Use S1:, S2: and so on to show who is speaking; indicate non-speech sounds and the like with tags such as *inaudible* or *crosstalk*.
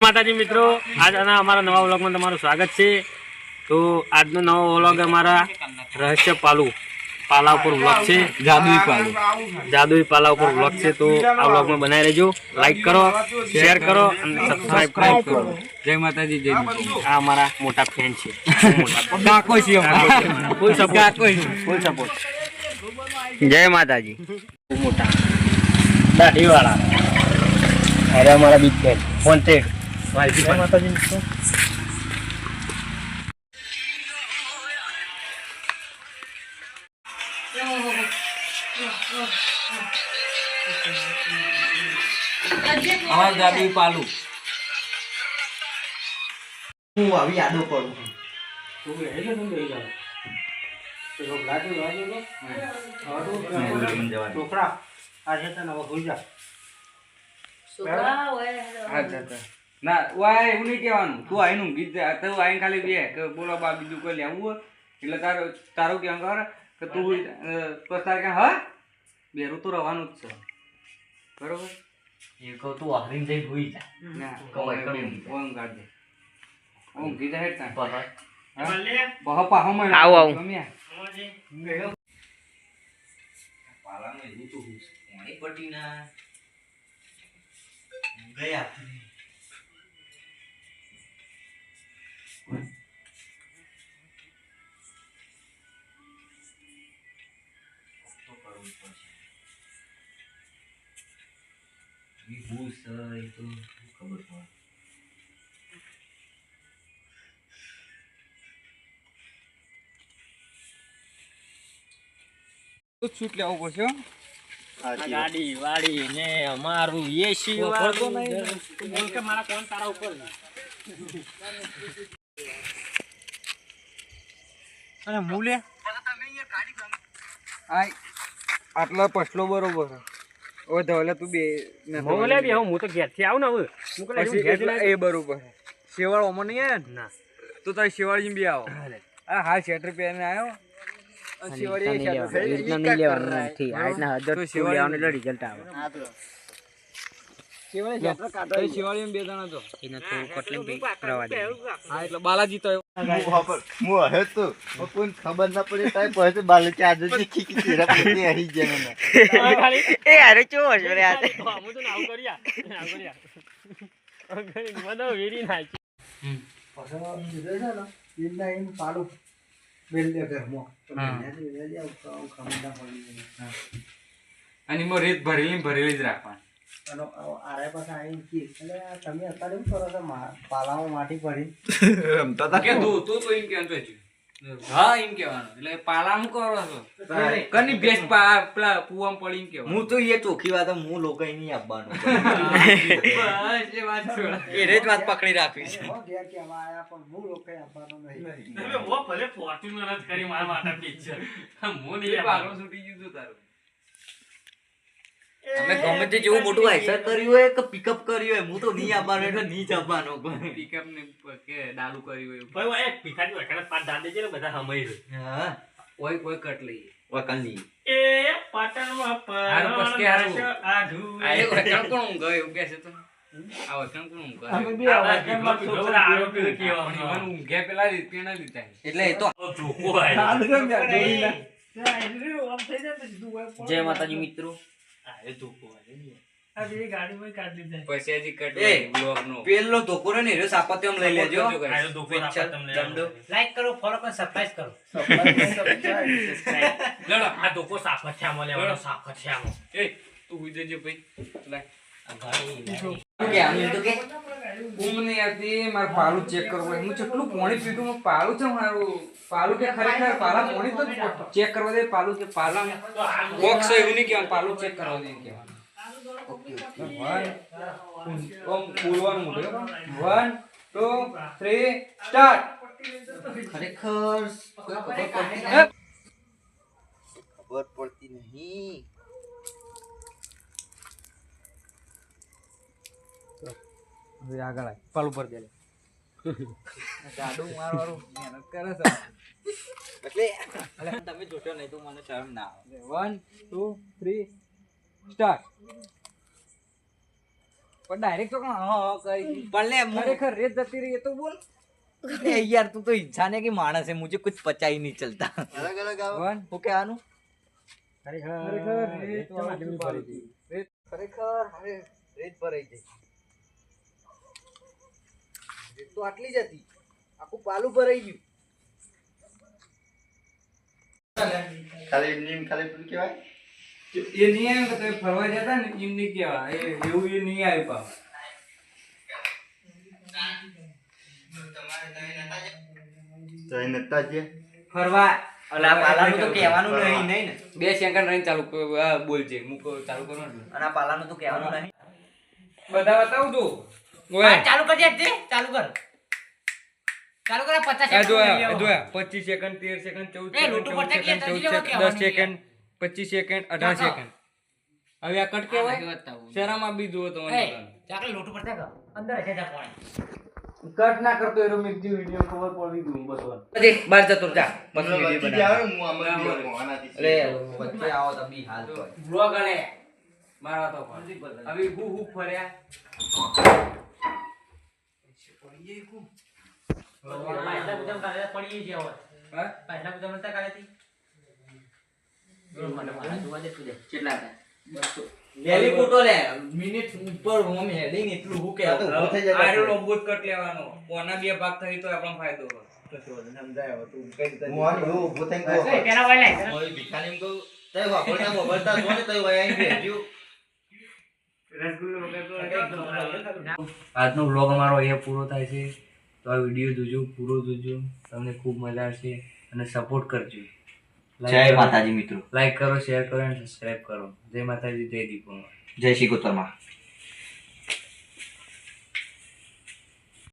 S1: માતાજી મિત્રો આજના અમારા નવા વ્લોગમાં તમારું સ્વાગત છે. તો આજનો નવો વ્લોગ અમારા રહસ્ય પાલુ પાલા ઉપર વ્લોગ છે.
S2: જાદુઈ પાલુ.
S1: જાદુઈ પાલા ઉપર વ્લોગ છે. તો આ વ્લોગમાં બનાવી લેજો લાઈક કરો શેર કરો અને સબસ્ક્રાઇબ કરો.
S2: જય માતાજી જય
S1: આ અમારા મોટા ફેન છે. *laughs*
S2: કાકો છે
S1: ફૂલ સપોર્ટ ફૂલ સપોર્ટ જય માતાજી. મોટા દાઢીવાળા. અરે અમારા બીજ ફેન વોન્ટેડ જય માતાજી મિત્રો
S2: અમારું જાદુઈ પાલું
S3: હું આવી યાદો કરું
S1: છોકરા આજે તને હવે હોઈ જા
S2: અચ્છા અચ્છા ના વાય એવું નહીં કહેવાનું. તું આઈનું જ. તું આઈને ખાલી બે. કે બોલો બા બીજું કોઈ લેવું હોય? એટલે તારો તારો કે ખબર કે તું બસ તારે ક્યાં હા? બેરું તો રહેવાનું જ છે. બરોબર?
S3: એ કહું તું હરીને જઈ ભૂઈ જા.
S2: ના
S3: કમાઈ કરી
S2: ઓમ કાઢ દે ઊંઘી જાય તાં બહો પાહો મને
S1: આવું, આવું.
S2: ગમ્યા?
S3: પાલામાં એવું તો હું પટી ના ગયા. છે એ તો ખબર પડે
S2: તો છૂટ લેવું પડશે
S1: ગાડી વાડી ને અમારું એસી મારા કોણ તારા ઉપર અને મૂલે
S2: આય આટલા પછલો બરોબર. હવે ધવલે તું બે
S1: મોલે બી હું તો ઘેરથી આવું ને હવે. હું
S2: ઘેર એ બરોબર. શેવાળ ઓમાં નહીં આવે ને?
S1: ના.
S2: તો તારે શેવાળી બી આવો. આ હાલ શેટર પહેરીને આવ્યો શેવાળી એ શેટર પહેરી, ઈ આ કરાય. બરોબર? તો શેવાળી
S1: રિઝલ્ટ આવે.
S2: તો. હા બાલાજી તો
S3: હું હવે તો કોઈ ખબર ના પડી તારે પછી બાલે આજે ગયા મને
S1: એ અરે ચો હશે રે હું તો આવું કર્યા આવું કર્યા અગર મને વેરી નાખી.
S2: અને રેત ભરેલી ભરેલી જ રાખવાની. કે તું તું તો એમ કહેતો છે. હા એમ કહેવાનું એટલે પાલામ કરો છો? કની ભેંસ પેલા કૂવામાં પડી એમ કહેવાનું
S3: હું તો એ ચોખ્ખી વાત હું લોકો નહીં આપવાનું.
S2: એ વાત છોડ.
S3: એ જ વાત પકડી રાખવી છે.
S1: હું ભલે ફોર્ચ્યુનર જ કરી મારા માટે પિક્ચર હું
S2: એ પાલો છૂટી ગયું તું તારું.
S3: અમે ગમે તે જેવું મોટું આઈસર કર્યું હોય. કે પિકઅપ કર્યું હોય હું તો નહીં આપવાનો એટલે નહીં જ આપવાનો.
S2: પિકઅપ ને કે ડાલુ કર્યું હોય
S1: ભાઈ એક ભિખારી વખત પાટ દાદે છે ને બધા સમય
S3: હા.
S2: કોઈ કોઈ કટ લઈએ.
S3: વકલની
S1: એ પાટણમાં
S2: હારું, પછી કે હારું.
S1: આધુ
S2: આ એક વચન કોણ ઊંઘે એવું કહે છે તો? આ વચન કોણ ઊંઘે
S1: આ બધા છોકરા આરોપી કહેવાનું.
S2: ઈવન ઊંઘે પેલા રીતના ના લીધા
S3: એટલે એ તો
S1: જોકો આવ્યો.
S3: જય માતાજી મિત્રો.
S1: આ એ ધોકો આવ્યો.
S2: પછી હજી કટ બ્લોગ નો
S3: પેલો ધોકો ને એનો સાપત્ય આમ લઈ લેજો
S2: કરજો guys.
S1: આ ધોકો
S3: પિક્ચર
S1: રાખો તમને.
S4: લાઈક કરો ફોલો કરો સબસ્ક્રાઇબ કરો *laughs*
S1: લડો, આ ધોકો સાપથિયામાં લેવાનો, સાપથિયામાં.
S2: એ તું હુઈ જજે ભાઈ લાય.
S3: શું કે આમ તો કે
S2: ઊંઘ નહીં આવતી મારે પાલું ચેક કરવું. હું કેટલું પાણી પીધું હું પાલું છે મારું? પાલું કે ખરેખર પાલા પાણી તો ચેક કરવા દે પાલું કે પાલા બોક્સ એવું નહીં કહેવાનું પાલું ચેક કરવા દે કહેવાનું. ઓકે ઓમ બોલવાનું મોઢે. વન ટુ થ્રી સ્ટાર્ટ
S3: ખરેખર ખબર પડતી નહીં.
S2: આગળ આય. પાલું પર દે લે. *laughs* જાડુ મારવાનું મહેનત કરે છે
S3: એટલે તમે જોશો નહીં તો મને શરમ ના આવે
S2: વન ટુ થ્રી સ્ટાર્ટ પણ ડાયરેક્ટ તો હા હા કરી
S3: પણ લે હું-
S2: ખરેખર રેત જતી રહી એ તો બોલ
S3: અરે યાર તું તો इंसान है कि मानस है मुझे कुछ पता ही नहीं चलता
S5: અલગ અલગ આવો
S2: વન
S3: वो क्या आनु
S2: ખરેખર રેત તો આટલી ભરી હતી. રેત
S3: ખરેખર હવે રેત ભરાઈ ગઈ રેત તો આટલી જ હતી. આખું પાલું ભરાઈ ગયું.
S5: ખાલી નીમ ખાલી પેલું કહેવાય?
S2: એ નહીં આવ્યું કે તમે ફરવા જતા ને એમ નહીં કહેવાય. એ એવું એ નહીં આવ્યું પાછું.
S5: તો એ નતા જે
S2: ફરવા
S3: અલા પાલાનું તો કહેવાનું નહીં નહીં ને.
S2: બે સેકન્ડ રહીને ચાલુ બોલજે મૂકો ચાલુ કરો ને.
S3: અને આ પાલાનું તો કહેવાનું નહીં.
S2: બધા બતાવું છું
S4: હા, ચાલુ કરજે ચાલુ કર. ચાલુ કર આ પચાસ
S2: આ
S4: સેકન્ડ
S2: જોયા
S4: લઈ
S2: આ
S4: લેવો.
S2: જોયા પચીસ સેકન્ડ તેર સેકન્ડ ચૌદ
S4: એ
S2: સેકન્ડ
S4: લોટું
S2: ચૌદ
S4: પડતા
S2: સેકન્ડ
S4: ક્યાં
S2: ચૌદ
S4: જલ્દી
S2: સેકન્ડ દસ
S4: લેવા કહેવાનું
S2: સેકન્ડ પચીસ સેકન્ડ અઢાર
S4: ચાલો.
S2: સેકન્ડ હવે આ કટ કહેવાય શરામાં બી જુઓ તો
S4: ચાકલે લોટું પડતા કર. અંદર હશે જા પાણી.
S2: કટ ના કરતો એનો મેં વીડિયો ખબર પડી દઉં બધું બાર જતો જા.
S5: વચ્ચે
S2: વીડિયો
S5: જે આવે
S2: બનાવ
S5: હું આમાં
S2: બરાબર.
S5: આનાથી
S3: અરે વચ્ચે આવો તો બી હાલ
S2: બ્લોગ અલે મારા તો પણ હવે હું હું ફર્યા.
S4: પાછલા ગુજામ કાલે પડી ગઈ હોય
S2: હા
S4: પાછલા ગુજામ નતા દે
S3: કેટલા લેલી ફોટો લે મિનિટ ઉપર હોમ હેડિંગ એટલું હું કે
S5: ઊભો થઈ જાય
S2: આર્યો
S5: પાછો.
S2: લોબો જ કટ લેવાનો કોના બે ભાગ થઈ તો આપણો ફાયદો હોય.
S5: હું આની હું ઊભો થઈને કહું.
S4: એ, પેલા વાય લાય.
S3: તઈ વાપરતા વાપરતા જો ને તઈ વયા આઈ બેઠ્યું.
S2: આજનો વ્લોગ અમારો અહીંયા પૂરો થાય છે. તો આ વીડિયો જોજો પૂરો જોજો. તમને ખૂબ મજા આવશે અને સપોર્ટ કરજો.
S3: જય માતાજી મિત્રો.
S2: લાઈક કરો શેર કરો અને સબસ્ક્રાઈબ કરો. જય માતાજી જય દીપો
S3: જય શ્રી કોતરમાં